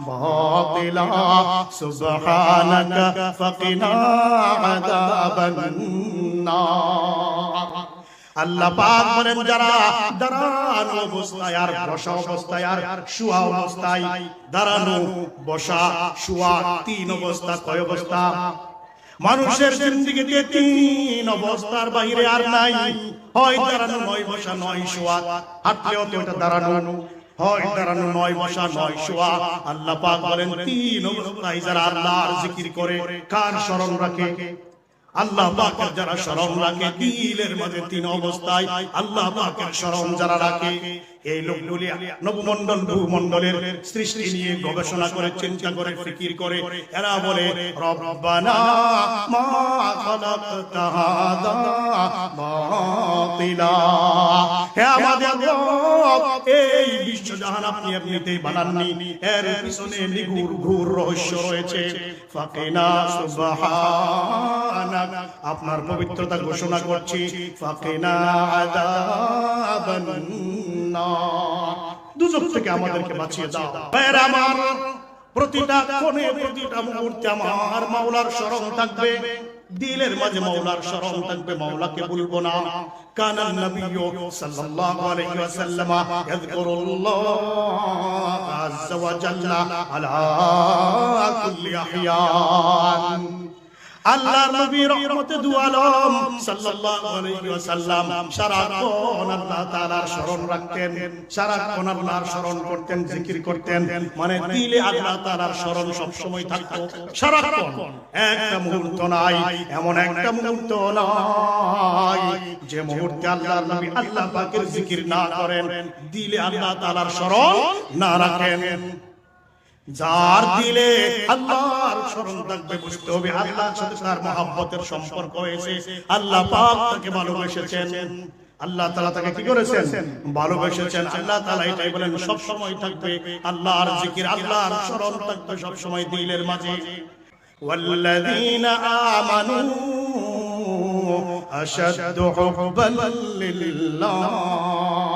باطلا سبحانك فقنا عذاب النار আল্লাহ পাক বলেন যারা দাঁড়ানো অবস্থায় আর বসা অবস্থায় আর শুয়া অবস্থায় দাঁড়ানো বসা শুয়া তিন অবস্থা কয় অবস্থা মানুষের জিন্দিগিতে তিন অবস্থার বাইরে আর নাই হয় দাঁড়ানো নয় বসা নয় শোয়া হাঁটলেও তো এটা দাঁড়ানো হয় দাঁড়ানো নয়, বসা নয়, শোয়া। আল্লাহ পাক বলেন, তিন অবস্থায় যারা আল্লাহর জিকির করে, কার স্মরণ রাখে? আল্লাহ পাকের যারা স্মরণ রাখে দিলের মধ্যে তিন অবস্থায় আল্লাহ পাকের স্মরণ যারা রাখে এই লোকগুলি নবমণ্ডল ভূমণ্ডলের সৃষ্টি নিয়ে গবেষণা করে, চিন্তা করে, ফিকির করে। এরা বলে, রব্বানা মা খালাকতা এই আপনি এমনিতেই বানাননি। এর পিছনে নিগুর ঘুর রহস্য রয়েছে। আপনার পবিত্রতা ঘোষণা করছি। ফাকিনা আযাবান নার দুজক থেকে আমাদেরকে বাঁচিয়ে দাও। ভাইয়েরা আমার, প্রতিটা কোণে, প্রতিটা মুহূর্তে আমার মাওলার স্মরণ থাকবে। দিলের মাঝে মাওলার স্মরণ থাকবে, মাওলাকে ভুলবো না। কানান নবিয়্যু সাল্লাল্লাহু আলাইহি ওয়াসাল্লাম, ইয়াযকুরুল্লাহ আযজা ওয়া জাল্লা আলা কুল্লি আহয়ান। আল্লাহর নবী রহমতে দু আলম সাল্লাল্লাহু আলাইহি ওয়াসাল্লাম সারাক্ষণ আল্লাহ তাআলার স্মরণ রাখতেন সারাক্ষণ আল্লাহর স্মরণ করতেন জিকির করতেন মানে দিলে আল্লাহ তাআলার স্মরণ সব সময় থাকতো। সারাক্ষণ একটা মুহূর্ত নাই এমন একটা মুহূর্ত নাই যে মুহূর্তে আল্লাহর নবী আল্লাহ পাকের জিকির না করেন দিলে আল্লাহ তাআলার স্মরণ না রাখেন। যার দিলে আল্লাহর স্মরণ থাকবে বুঝতে হবে আল্লাহর সাথে তার মহাব্বতের সম্পর্ক হয়েছে আল্লাহ পাক তাকে ভালোবেসেছেন আল্লাহ তাআলা তাকে কি করেছেন ভালোবেসেছেন আল্লাহ তাআলা এটাই বলেন সব সময় থাকবে আল্লাহর জিকির আল্লাহর স্মরণ থাকবে সব সময় দিলের মাঝে والذين آمنوا أشد حبا لله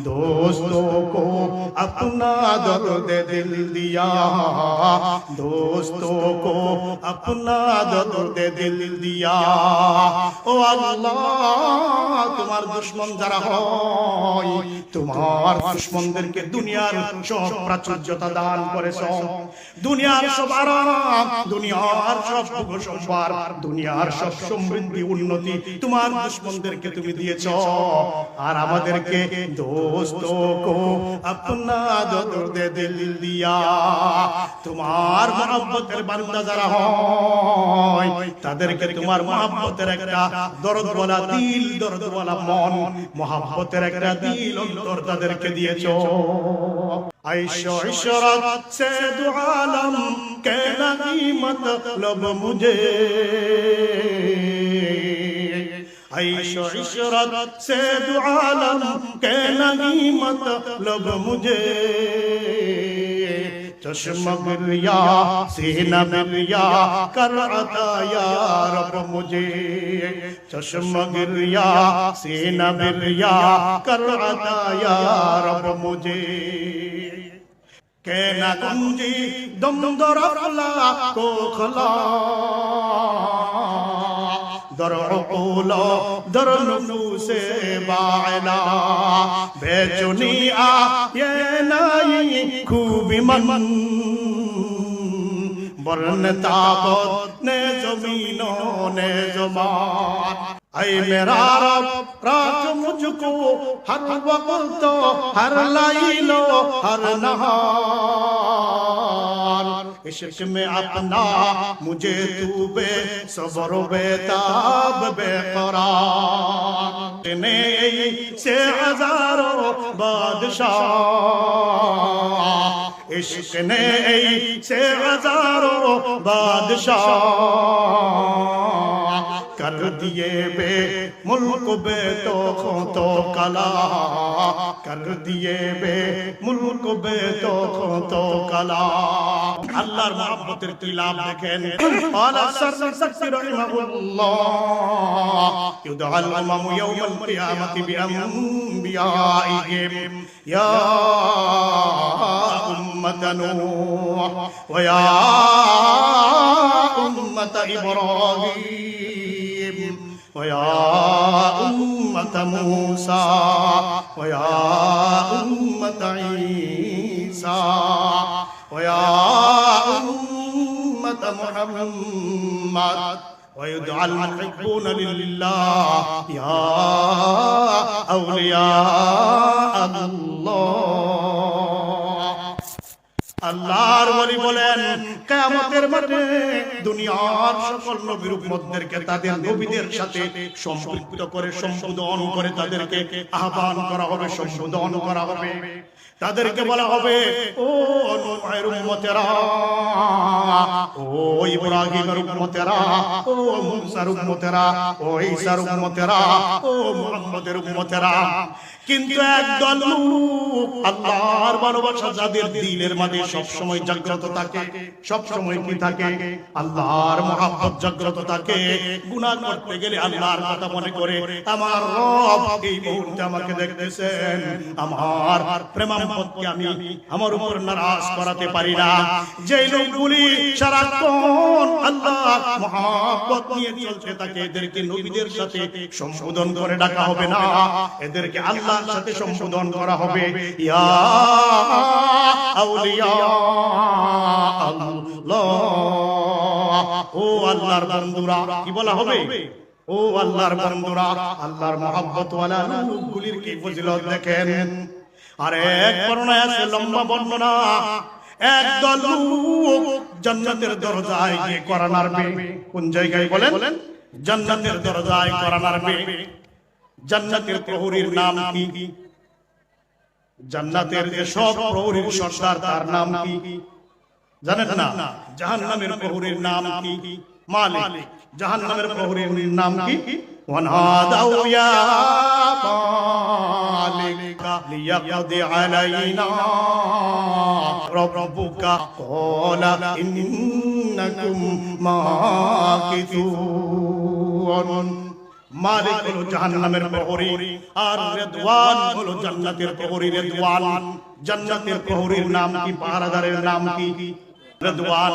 दोस्तों को अपना दर्द दिल दिया दोस्तों को अपना दर्द दिल दिया ও আল্লাহ তোমার দুশ্মন যারা হয় তোমার দুশ্মনদেরকে দুনিয়ার সব প্রাচুর্যতা দান করেছ দুনিয়ার সব আরাম দুনিয়ার সব সুখ সম্ভার দুনিয়ার সব সমৃদ্ধি উন্নতি তোমার দুশ্মনদেরকে তুমি দিয়েছ আর আমাদেরকে দোস্ত কো আপনা দর্দ দিল দিয়া তোমার মহব্বতের বান্দা যারা হয় তাদেরকে তোমার মহব্বতের একটা দরদ বলা দিল দরদ বলা মন মহব্বতের একটা দিল অন্তর তাদেরকে দিয়েছো ऐशो इशरत से दो आलम के नहीं मतलब मुझे ऐशो इशरत से दुआलम के नहीं मतलब मुझे। चश्म बिलिया सीना बिलिया कर अता या रब मुझे। चश्म गिरिया सीना बिलिया कर अता या रब मुझे। कहना गुंजी दम दो रफला को खला در اولا در نفوس بالا بیچنی آ یہ نائی خوبی من برن تابت نے زمینوں نے زمان اے میرا رب رات مجھ کو ہر وقت ہر لائلو ہر نہار عشق میں اپنا مجھے تو بے صبر و بیتاب بے قرار سے ہزاروں بادشاہ۔ इश्क ने से हजारों बादशाह कर दिए बे मुल्क बे तो तो कला कर दिए बे মুলক বে তো তো কালা আল্লাহর মহব্বতের কি লাভ দেখেন আলা সার সাকসি রাহিমাহুল্লাহ ইউদাল উমাম ইয়াউমাল কিয়ামাতি বিআমবিয়াইহিম ইয়া نوح ويا أمة إبراهيم ويا أمة موسى ويا أمة عيسى ويا أمة محمد. ويدعى المحبون لله. يا أولياء الله. আল্লাহর বলি বলেন, কিয়ামতের মাঠে দুনিয়ার সকল নবীর উম্মতদেরকে তাদের নবীদের সাথে সম্পৃক্ত করে, সম্বোধন করে তাদেরকে আহ্বান করা হবে, সম্বোধন করা হবে। তাদেরকে বলা হবে, ও নূহের উম্মতেরা, ও ইব্রাহিমের উম্মতেরা, ও মুসার উম্মতেরা, ও ঈসার উম্মতেরা, ও মুহাম্মদের উম্মতেরা কিন্তু একদল আল্লাহর ভালোবাসা যাদের দিলের মাঝে সব সময় জাগ্রত থাকে সব সময় কি থাকে? আল্লাহর মহাব্বত জাগ্রত থাকে। গুনাহ করতে গেলে আল্লাহর কথা মনে করে, আমার আমাকে দেখতেছেন। আমার প্রেমাম্পদকে আমি আমার উপর নারাজ করাতে পারি না। যে লোকগুলি সারাক্ষণ আল্লাহ মহাব্বত নিয়ে চলতে থাকে, এদেরকে নবীদের সাথে সম্বোধন করে ডাকা হবে না। এদেরকে আল্লাহর সাথে সম্বোধন করা হবে। ইয়া আউলিয়া। আল্লাহ। ও আল্লাহর বন্ধুরা কি বলা হবে? ও আল্লাহর বন্ধুরা আল্লাহর মহাব্বত ওয়ালা লোকগুলির কি ফজিলত দেখেন? আর এক বর্ণনা আছে লম্বা বর্ণনা। একদল লোক জান্নাতের দরজায় গিয়ে করা নাড়বে। কোন জায়গায় বলেন? জান্নাতের দরজায় করা নাড়বে। জান্নাতের প্রহরীর নাম কি? জান্নাতের যে সব প্রহরীর সর্দার তার নাম কি? জানেন না? জাহান্নামের প্রহরীর নাম কি? মালিক। জাহান্নামের প্রহরীর নাম কি? ওয়ানাদাউ ইয়া মালিক হলো জাহান্নামের প্রহরী আর রেদওয়ান হলো জান্নাতের প্রহরী রেদওয়ান। জান্নাতের প্রহরীর নাম কি, পাহারাদারের নাম কি? রেদওয়ান।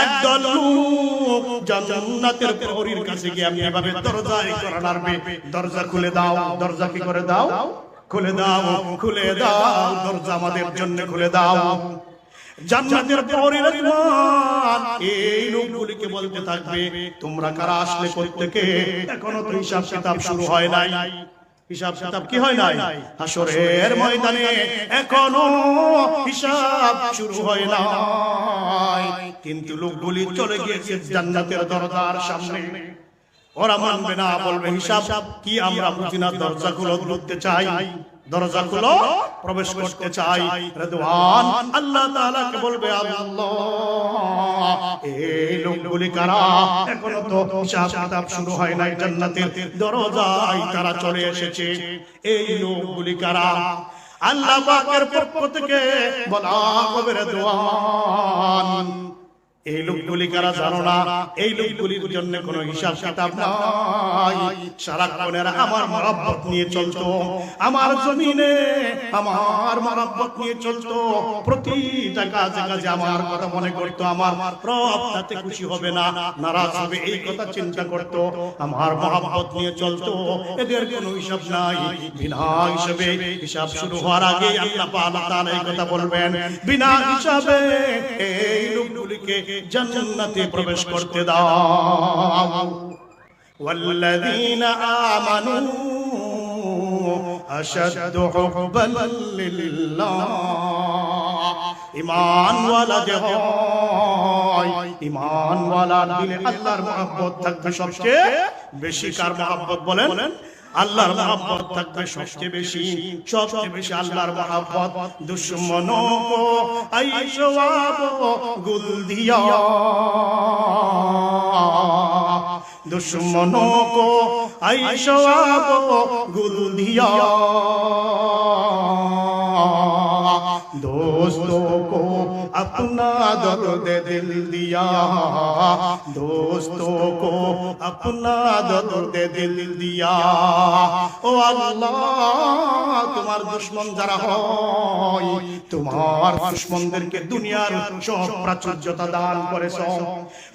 একদল লোক জান্নাতের প্রহরীর কাছে গিয়ে আমি এভাবে দরজায় করা নাড়বে। দরজা খুলে দাও। দরজা কি করে দাও? খুলে দাও খুলে দাও। দরজা আমাদের জন্য খুলে দাও। জান্নাতের প্রহরী রেদওয়ান এই লোকগুলিকে বলতে থাকবে তোমরা কারা আসলে কোত্থেকে এখনও তো হিসাব কিতাব শুরু হয় নাই। হিসাব কিতাব কি হয় নাই? হাসরের ময়দানে এখনও হিসাব শুরু হয় নাই। কিন্তু লোকগুলি চলে গিয়েছে জান্নাতের দরজার সামনে। ওরা মানবে না বলবে হিসাব। কি আমরা না দরজা গুলো ঢুকতে চাই। দরজা খুলো প্রবেশ করতে চাই। রেদওয়ান আল্লাহ বলবে আল্লাহ এই লোকগুলি কারা? এখনও তো হিসাব কিতাব শুরু হয় নাই জান্নাতের দরজায় তারা চলে এসেছে। এই লোকগুলি কারা? আল্লাহ পাকের পক্ষ থেকে বলা হবে রেদওয়ান। এই লোকগুলি কারা জানো না? এই লোকগুলির জন্য কোনো হিসাব কিতাব নাই। সারাক্ষণের আমার মরাব্বত নিয়ে চলতো। আমার জমিনে আমার মরাব্বত নিয়ে চলতো। প্রতিটা কাজে কাজে আমার কথা মনে করতো। আমার রব তাতে খুশি হবে না। নারাজ হবে এই কথা চিন্তা করতো। আমার মহাব্বত নিয়ে চলতো। এদের কোনো হিসাব নাই। বিনা হিসাবে হিসাব শুরু হওয়ার আগে আল্লাহ পাক তাআলা এই কথা বলবেন। বিনা হিসাবে এই লোকগুলিকে জান্নাতে প্রবেশ করতে দাও والذين آمنوا أشد حبا لله ইমান ওয়ালা যে হয় ইমান ওয়ালা দিলে আল্লাহর মহব্বত থাকবে সবচেয়ে বেশি কার মহব্বত বলেন আল্লাহর মহাব্বত থাকবে সবচেয়ে বেশি সবচেয়ে বেশি আল্লাহর মহাব্বত। দুশ্মন গুল দিয়া দুশ্মনো কো আইসব গুল দিয়া দোস্ত কো अपना दर्द दिल दिया दोस्तों को अपना दर्द दिल दिया ও আল্লাহ তোমার দুশ্মন যারা হয় তোমার দুশ্মনদেরকে দুনিয়ার সব প্রাচুর্যতা দান করেছ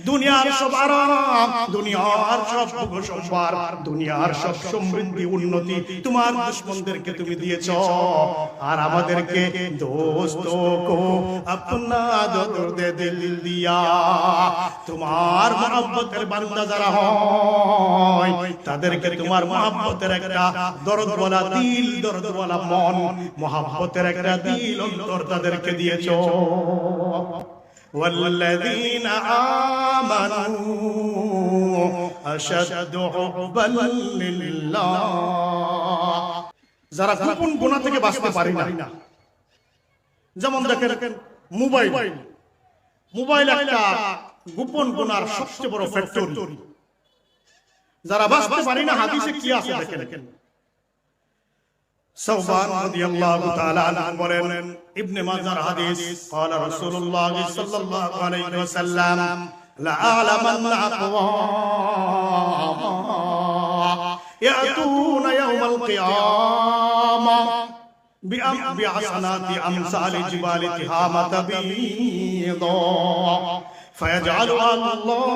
দুনিয়ার সব আরাম দুনিয়ার সব ভোগ সম্ভার দুনিয়ার সব সমৃদ্ধি উন্নতি তোমার দুশ্মনদেরকে তুমি দিয়েছ আর আমাদেরকে দোস্ত কো আপনা দর্দ দিল দিয়া তোমার মহব্বতের বান্দা যারা হয় তাদেরকে তোমার মহব্বতের একটা দরদ বলা দিল দরদ বলা মন মহব্বতের একটা দিল অন্তর তাদেরকে দিয়েছ والذين آمنوا أشد حبا لله যারা গোপন গুণা থেকে বাঁচতে পারি না যেমন দেখেন মোবাইল মোবাইল একটা গোপন গুনার সবচেয়ে বড় ফ্যাক্টরি যারা বাঁচতে পারি না হাদিসে কি আছে দেখেন সৌবান রাদিয়াল্লাহু তাআলা আনহু বলেন ইবনে মাজার হাদিস قال رسول الله صلى الله عليه وسلم لا اعلمن اقوام ياتون يوم القيامه بأم- بحسنات أمثال جبال تهامة بيضا فيجعل الله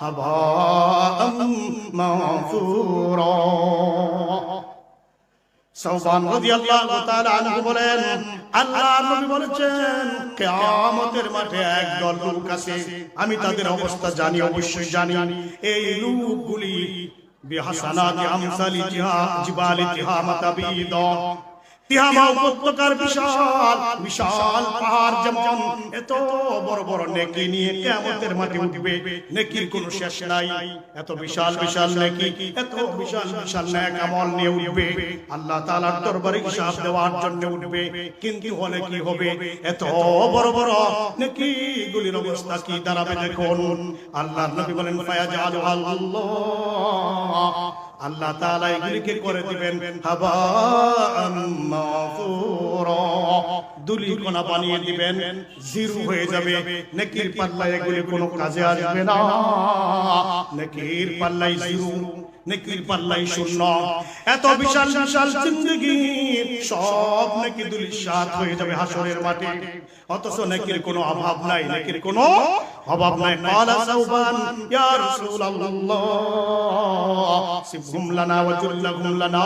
هباء منثورا সৌবান রাদিয়াল্লাহু তাআলা আনহু বলেন আল্লাহ নবী বলেছেন কিয়ামতের মাঠে একদল লোক আছে আমি তাদের অবস্থা জানি অবশ্যই জানি এই লোকগুলি আমসালি জিহা জিবালি তিহামাতা বিদ তিহামা উপত্যকার বিশাল বিশাল পাহাড় যেমন, এত বড় বড় নেকি নিয়ে উঠবে, নেকির শেষ নাই। এত বিশাল বিশাল নেকি, এত বিশাল বিশাল আমল নিয়ে উঠবে। আল্লাহ দরবারে হিসাব দেওয়ার জন্য উঠবে। কিন্তু হলে কি হবে? এত বড় বড় নেকি গুলির অবস্থা কি দাঁড়াবে দেখুন। আল্লাহর নবী বলেন ফায়াজালু আল্লাহ। আল্লাহ তাআলা এগুলিকে করে দিবেন হাবা মাগফুরা হয়ে যাবে। নেকির কোনো কাজে আসবে পাল্লাই জিরো, নেকির পাল্লাই শূন্য। সব নেকি দুলি সাত হয়ে যাবে হাসরের মাঠে। অথচ নেকির কোনো অভাব নাই, নাকির কোনো অভাব নাই। কালা সাউবান ইয়া রাসূলুল্লাহ, সিবহুম লানা ওয়া জুল্লাহুম লানা।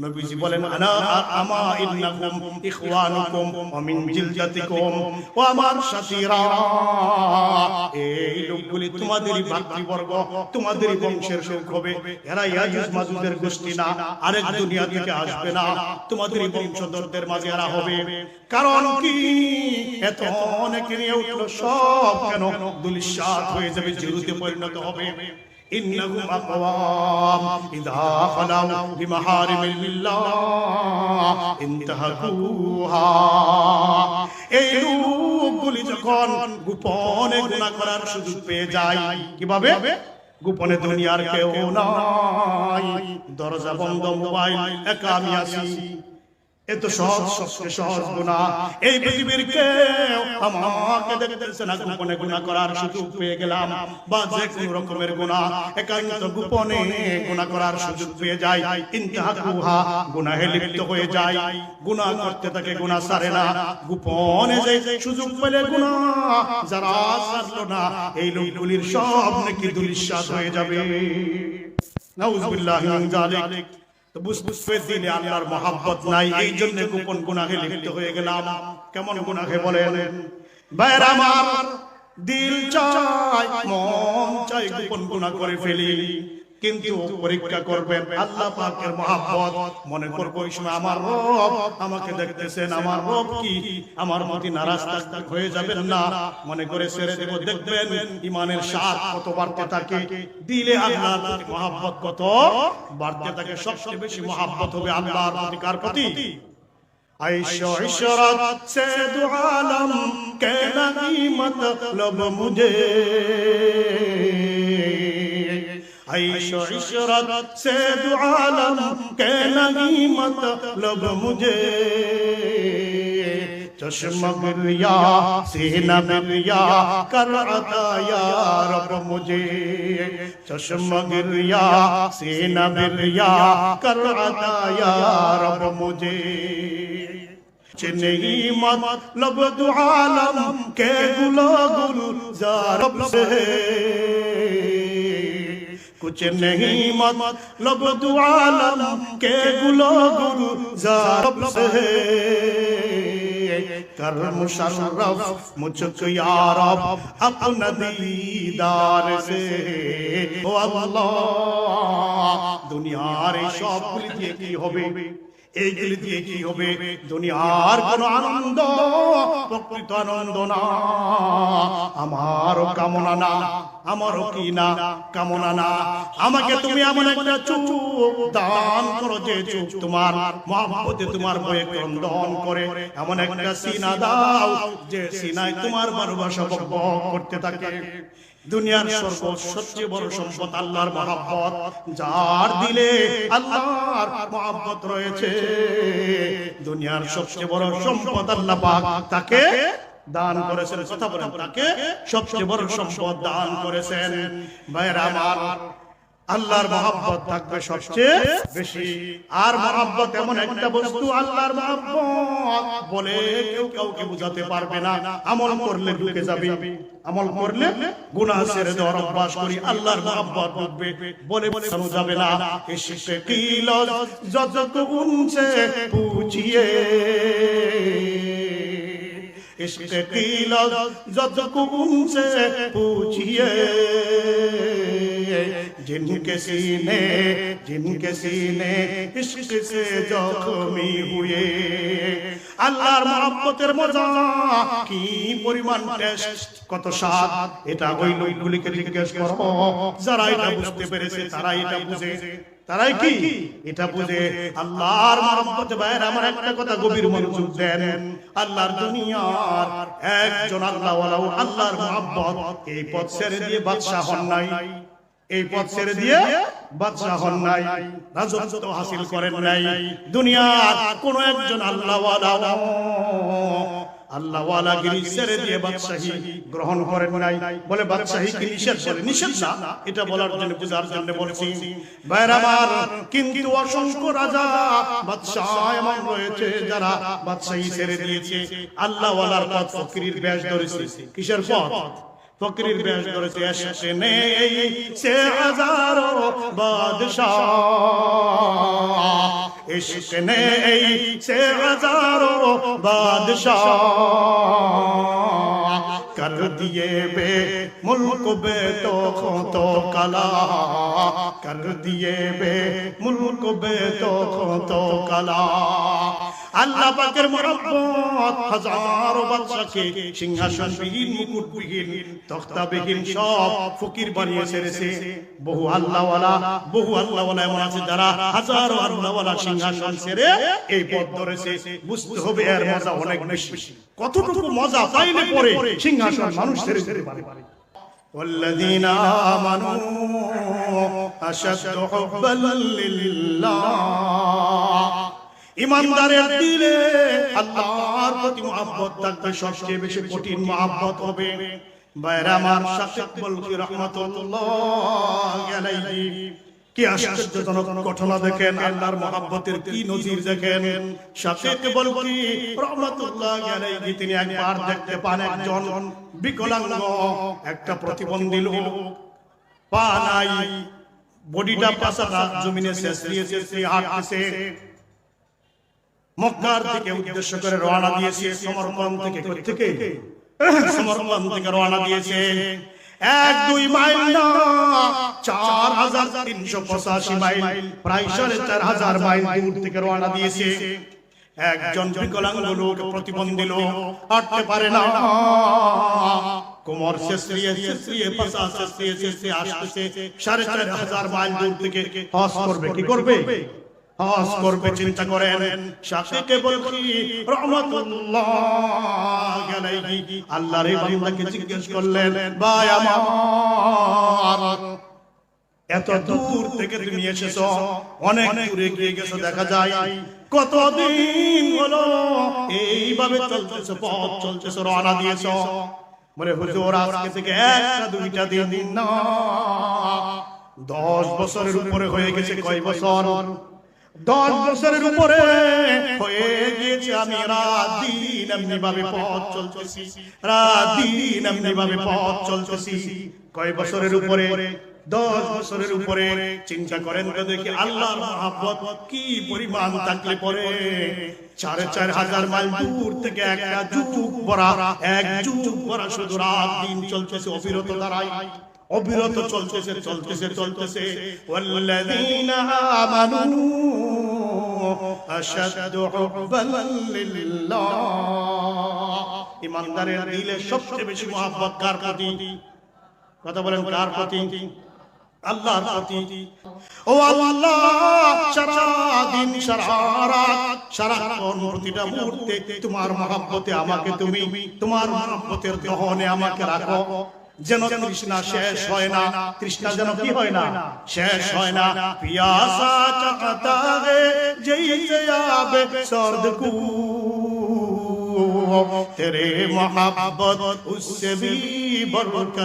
নবীজি বলেন আমা ইন্নাকুম ইখওয়ানুকুম ওয়া মিন জিলজাতিকুম ও আমার এই লোকগুলি ভাতৃবর্গ বংশের লোক হবে। এরা ইয়াজুজ মাজুজের গোষ্ঠী না, আরেক দুনিয়া থেকে আসবে না। বংশধরদের মাঝে এরা হবে। কারণ কি? এত অনেকে নিয়ে উঠল সব কেন দুলিশাত হয়ে যাবে জিরুতে পরিণত হবে। إنهم أقوام إذا خلوا بمحارم الله انتهكوها এই লোকগুলি যখন গোপনে গুণা করার সুযোগ পেয়ে যায় কিভাবে গোপনে দুনিয়ার কেউ নাই দরজা বন্ধ মোবাইল একা আমি আছি এ তো সহজ সবচেয়ে সহজ গুণা এই পৃথিবীর কেউ আমাকে দেখতেছে না গোপনে গুণা করার সুযোগ পেয়ে গেলাম। বা যে কোন রকমের গুণা একান্ত গোপনে গুণা করার সুযোগ পেয়ে যায়। ইন্তাহাকুহা গুনাহে লিপ্ত হয়ে যায়। গুনাহ করতে থাকে গুনাহ সারে না। গোপনে যে সুযোগ পেলে গুনাহ যারা সারলো না এই লোকগুলির সব নাকি দুলিশ্বাস হয়ে যাবে। নাউজুবিল্লাহি মিন যালিক। তো বুঝতে দিলে আল্লাহর মহাব্বত নাই। এই জন্য গোপন গুনাহে লিপ্ত হয়ে গেলাম। কেমন গুনাহে আমার, দিল চাই মন চাই গোপন ফেলি। কিন্তু পরীক্ষা করবেন আল্লাহ পাকের মহাব্বত। মনে করব ওই সময় আমার রব আমাকে দেখতেছেন আমার রব কি? আমার মতি নারাজ হয়ে যাবেন না। মনে করে ছেড়ে দেব দেখবেন ইমানের স্বাদ কত বাড়তে থাকে দিলে আল্লাহ প্রতি মহাব্বত কত? বাড়তে থাকে সবচেয়ে বেশি মহাব্বত হবে আল্লাহর প্রতি। কার প্রতি عیش و عشرت سے دو عالم کہنا ہی عیش و عشرت سے دو عالم کے نہیں مطلب مجھے چشم ملیا سینہ ملیا کر عطا یا رب مجھے چشم گریا سینہ ملیا کر عطا یا رب مجھے چنئی مطلب دو عالم کے گلو گل زارب سے کچھ نہیں مت لب دو عالم کے گلو گرو زارب سے کر مشرف مجھ کو یارب اپنا دیدار سے او اللہ دنیار شاپ لیے کی ہوئے এইগুলি দিয়ে কি হবে দুনিয়ার কোন আনন্দ প্রকৃত আনন্দ না আমারও কামনা না আমারও কি না? কামনা না? আমাকে তুমি এমন একটা চুপ দান করো যে চুপ তোমার মহাব্বতে তোমার বয়ে ক্রন্দন করে। এমন একটা সিনা দাও যে সিনায় তোমার ভালোবাসা করতে থাকে। দুনিয়ার সর্ব সবচেয়ে বড় সম্পদ আল্লাহর মহাব্বত। যার দিলে আল্লাহর মহাব্বত রয়েছে। দুনিয়ার সবচেয়ে বড় সম্পদ আল্লাহ পাক তাকে দান করেছেন, কথা বলেন। তাকে সবচেয়ে বড় সম্পদ দান করেছেন। ভাইরা আমার, আল্লাহর মহাব্বত থাকবে সবচেয়ে বেশি। আর মহাব্বত এমন একটা বস্তু, আল্লাহর মহাব্বত বলে কেউ কাউকে বুঝাতে পারবে না। আমল করলে ঢুকে যাবে। আমল করলে গুনাহ ছেড়ে দেওয়ার অভ্যাস করি, আল্লাহর মহাব্বত ঢুকবে। বলে বোঝানো যাবে না। ইশকে কিল যত উনছে, পুছিয়ে عشق کی لذت کو سے پوچھئے जिनके सीने जिनके सीने इश्क से जख्मी हुए আল্লাহর মহব্বতের মজা কি পরিমাণ টেস্ট কত স্বাদ এটা ওই লোকগুলিকে জিজ্ঞেস করো যারা এটা বুঝতে পেরেছে তারা এটা বুঝে তারাই কি এটা বুঝে আল্লাহর মহব্বত ভাইয়ের আমার একটা কথা গভীর মনোযোগ দেন আল্লাহর দুনিয়ার একজন আল্লাহ আল্লাহর মহব্বত এই পথ ছেড়ে দিয়ে বাদশাহ হন নাই এই পথ ছেড়ে দিয়ে বাদশাহ হন নাই রাজত্ব হাসিল করেন নাই। দুনিয়ার কোন একজন আল্লাহ আল্লাহওয়ালা গিরি ছেড়ে দিয়ে বাদশাহী গ্রহণ করেন নাই। বলে বাদশাহী কি নিষেধ করে নিষেধ না। এটা বলার জন্য বুঝার জন্য বলছি। কিন্তু অসংখ্য রাজা বাদশাহ এমন রয়েছে যারা বাদশাহী ছেড়ে দিয়েছে। আল্লাহওয়ালার পথ ফকিরের ব্যাস ধরেছে। কিসের পথ? ফকরির বেশ করেছে এসে নেই, সে হাজারো বাদশাহ। ইশক নেই, সে হাজারো বাদশাহ। কর দিয়ে বে মুল্ক বে তো তো কালা। কর দিয়ে বে মুল্ক বে তো তো কালা। আল্লাহ পাকের মহব্বত হাজারো বাদশাকে সিংহাসন বিহীন মুকুট বিহীন তখতা বিহীন সব ফকির বানিয়ে ছেড়েছে বহু আল্লাহওয়ালা বহু আল্লাহওয়ালা এমন আছে যারা হাজারো আল্লাহওয়ালা সিংহাসন ছেড়ে এই পথ ধরেছে বুঝতে হবে এর মজা অনেক বেশি কতটুকু মজা পাইলে পরে সিংহাসন মানুষ ছেড়ে ছেড়ে পারে والذين آمنوا أشد حبا لله ইমানদারের দিলে আল্লাহর প্রতি মহব্বত থাকবে সবচেয়ে বেশি কঠিন মহব্বত হবে। বাইরা আমার শাকিব বলকি রহমাতুল্লাহ কি আশ্চর্যজনক ঘটনা দেখেন আল্লাহর মহব্বতের কি নজির দেখেন। শাকিব বলকি রহমাতুল্লাহ আলাইহি। তিনি একবার দেখতে পান একজন বিকলাঙ্গ একটা প্রতিবন্ধী লোক। পা নাই বডিটা পাশাটা জমিনে শেষ দিয়েছে সে হাঁটতেছে। মক্কার থেকে উদ্দেশ্য করে রওনা দিয়েছে, সমরকন্দ থেকে থেকে? সমরকন্দ থেকে রওনা দিয়েছে। এক, দুই মাইল না, চার হাজার তিনশো পঁচাশি মাইল, প্রায় সাড়ে চার হাজার মাইল দূর থেকে রওনা দিয়েছে। একজন বিকলাঙ্গ লোক প্রতিবন্ধী লোক হাঁটতে পারে না। কোমর শেষরিয়ে শেষরিয়ে পাশা শেষরিয়ে শেষরিয়ে আসতেছে। সাড়ে চার হাজার মাইল দূর থেকে হজ করবে, কি করবে? হজ করবে চিন্তা করেন শাকিকে বলছি? রহমতুল্লাহ আল্লাহর এই বান্দাকে জিজ্ঞেস করলেন, ভাই আমার, এত দূর থেকে তুমি এসেছ, অনেক দূরে গিয়ে গেছো, দেখা যায়। কতদিন হলো এইভাবে চলতেছো, পথ চলতেছো, রওনা দিয়েছ। বলে, হুজুর, আজকে থেকে একটা, দুইটা দিন না, দশ বছরের উপরে হয়ে গেছে, কয় বছর? দশ বছরের উপরে হয়ে গিয়েছে আমি এমনি ভাবে পথ চলতেছি। এমনি ভাবে পথ চলতেছি। কয় বছরের উপরে? দশ বছরের উপরে। চিন্তা করেন তো দেখি আল্লাহর মহাব্বত কি পরিমাণ থাকলে পরে? সাড়ে চার হাজার মাইল দূর থেকে একটা যুগ ভরা, এক যুগ ভরা শুধু রাত দিন চলতেছে অবিরত দ্বারাই অবিরত চলতেছে চলতেছে চলতেছে ওয়াল্লাযীনা আমানু আশাদ্দু হুব্বান লিল্লাহ। ইমানদারের দিলে সবচেয়ে বেশি মহব্বত কার প্রতি? কথা বলেন কার প্রতি? আল্লাহর প্রতি। ও আল্লাহ সারা দিন সারা রাত সারাক্ষণ প্রতিটা মুহূর্তে তোমার মহব্বতে আমাকে তুমি তোমার মহব্বতের দহনে আমাকে রাখো। যেন কৃষ্ণা শেষ হয় না। কৃষ্ণা যেন কি হয় না? শেষ হয় না। পিয়াসা চাহতা হে যেই সর্দ কু তেরে মহাবত উসে বরকত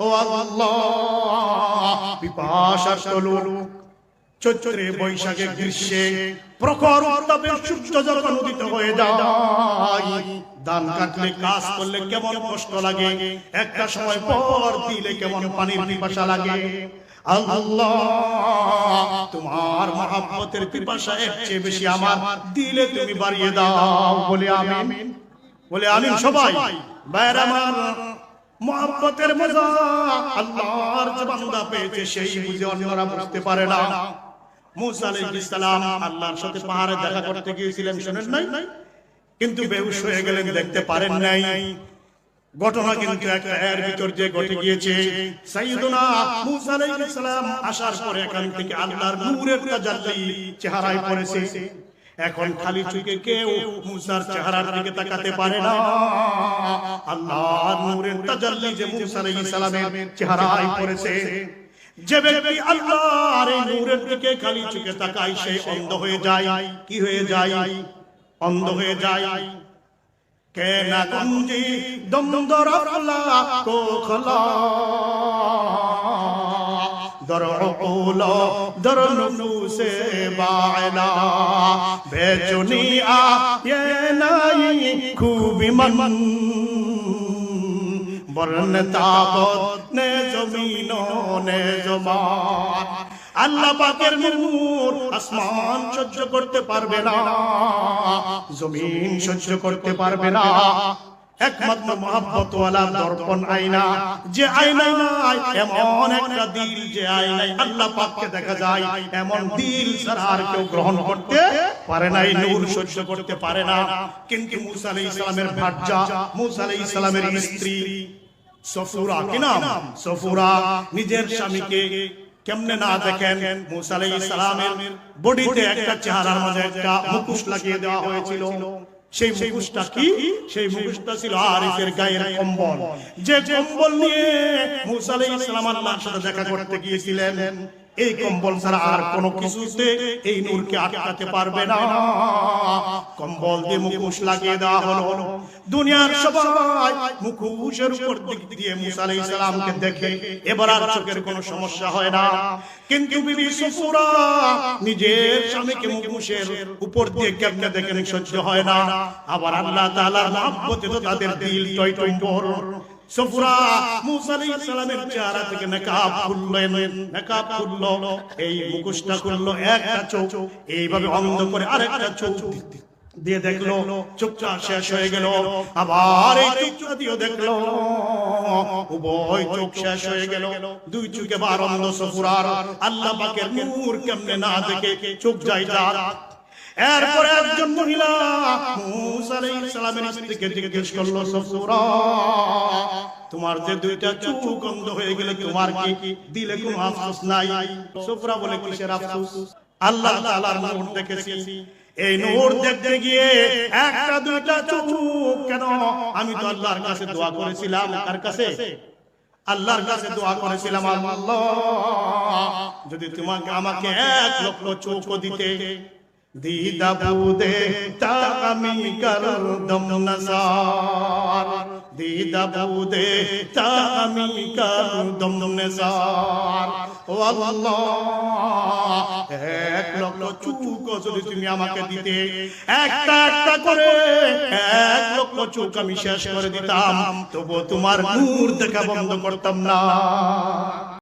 ও আল্লাহ পিপাসা চৈত্রে বৈশাখে গ্রীষ্মে প্রখর উত্তাপে সূর্য যখন উদিত হয়ে যায়, ধান কাটলে কাজ করলে কেমন কষ্ট লাগে? একটা সময় পর দিলে কেমন পানির পিপাসা লাগে? তোমার পিপাসা চেয়ে বেশি আমার। দিলে তুমি বাড়িয়ে দাও, বলে বলে সবাই। বাইরে আমার মহাব্বতের মজা, আল্লাহর যে বান্দা পেয়েছে, সেই বুঝে অন্যরা বুঝতে পারে না। মুসা আলাইহিস সালাম আল্লাহর সাথে পাহাড়ে দেখা করতে গিয়েছিলেন শুনেন নাই? কিন্তু বেহুশ হয়ে গেলেন দেখতে পারেন নাই। ঘটনা কিন্তু একটা এর ভিতর যে ঘটে গিয়েছে। সাইয়েদুনা মুসা আলাইহিস সালাম আসার পরে এখান থেকে আল্লাহর নূরের তাজাল্লি চেহারায় পড়েছে। এখন খালি চোখে কেউ মুসার চেহারার দিকে তাকাতে পারে না। আল্লাহর নূরের তাজাল্লি যে মুসা আলাইহিস সালামের চেহারায় পড়েছে। যে ব্যক্তি আল্লাহর এই নূরের দিকে খালি চোখে তাকায়, সে অন্ধ হয়ে যায়। কি হয়ে যায়? অন্ধ হয়ে যায়। কেনা গঞ্জি দম দর আফলা কো খলা দর ওল দর নুসে বায়না। বেচুনি আ ये নাই খুবই মন। বরন তাবত নে জমিনো নে জমান আল্লাহ পাকের নূর আসমান সহ্য করতে পারবে না, জমিন সহ্য করতে পারবে না। একমাত্র মহাব্বত ওয়ালা দর্পণ আয়না, যে আয়না নাই, এমন একটা দিল যে আয়নায় আল্লাহ পাককে দেখা যায়, এমন দিল ছাড়া আর কেউ গ্রহণ করতে পারে না নূর সহ্য করতে পারে না। কিন্তু মুসা আলাইহিস সালামের ভাজ্জা মুসা আলাইহিস সালামের স্ত্রী সফুরা কি নাম? সফুরা নিজের স্বামীকে কেমনে না দেখেন? মুসা আলাইহিস সালামের বডিতে একটা চেহারার মাঝে একটা মুখোশ লাগিয়ে দেওয়া হয়েছিল। সেই মুখোশটা কি? সেই মুখোশটা ছিল আরিফের গায়ের কম্বল। যে কম্বল নিয়ে মুসা আলাইহিস সালাম আল্লাহর সাথে দেখা করতে গিয়েছিলেন। এই কম্বল ছাড়া আর কোনো কিছুতে এই নূরকে আটকাতে পারবে না। কম্বল দিয়ে মুখোশ লাগিয়ে দেওয়া হলো। দুনিয়ার সবাই মুখোশের উপর দিক দিয়ে মুসা আলাইহিস সালামকে দেখে। এবার আর চোখের কোনো সমস্যা হয় না। কিন্তু বিবি সুফুরা নিজের স্বামীকে মুখোশের উপর দিয়ে কেমনে দেখেন সহ্য হয় না। আবার আল্লাহ তাআলার মহব্বতে তো তাদের দিল টই টই সফুরা মুসা আলাইহিস সালামের চেহারা থেকে নকাব খুললেন নকাব খুললো। এই মুখোশটা খুললো একটা চোখ। এইভাবে অন্ধ করে আরেকটা চোখ। দিয়ে দেখল চোখটা শেষ হয়ে গেল। আবার এই চোখটা দিয়ে দেখল। উভয় চোখ শেষ হয়ে গেল। দুই চোখে বার অন্ধ সফুরার। আল্লাহ পাকের নূর কেমনে না দেখে চোখ যায় এরপরে একজন মহিলা জিজ্ঞেস করল সফুরা তোমার যে দুইটা চোখ অন্ধ হয়ে গেলে তোমার কি দিলে কোনো আফসোস নাই? সফুরা বলে, কিসের আফসোস? আল্লাহ তাআলার নূর দেখেছি। এই নূর দেখতে গিয়ে একটা দুইটা চোখ কেন? আমি তো আল্লাহর কাছে দোয়া করেছিলাম। কার কাছে? আল্লাহর কাছে দোয়া করেছিলাম, আল্লাহ, যদি তোমাকে আমাকে এক লক্ষ চোখ দিতে দিদা বুদে তা আমি করদম নজার দিদা বুদে তা আমি করদম নজার ও আল্লাহ এক লক্ষ চুক যদি তুমি আমাকে দিতে, একটা একটা করে এক লক্ষ চুক আমি শেষ করে দিতাম তবু তোমার দেখা বন্ধ করতাম না।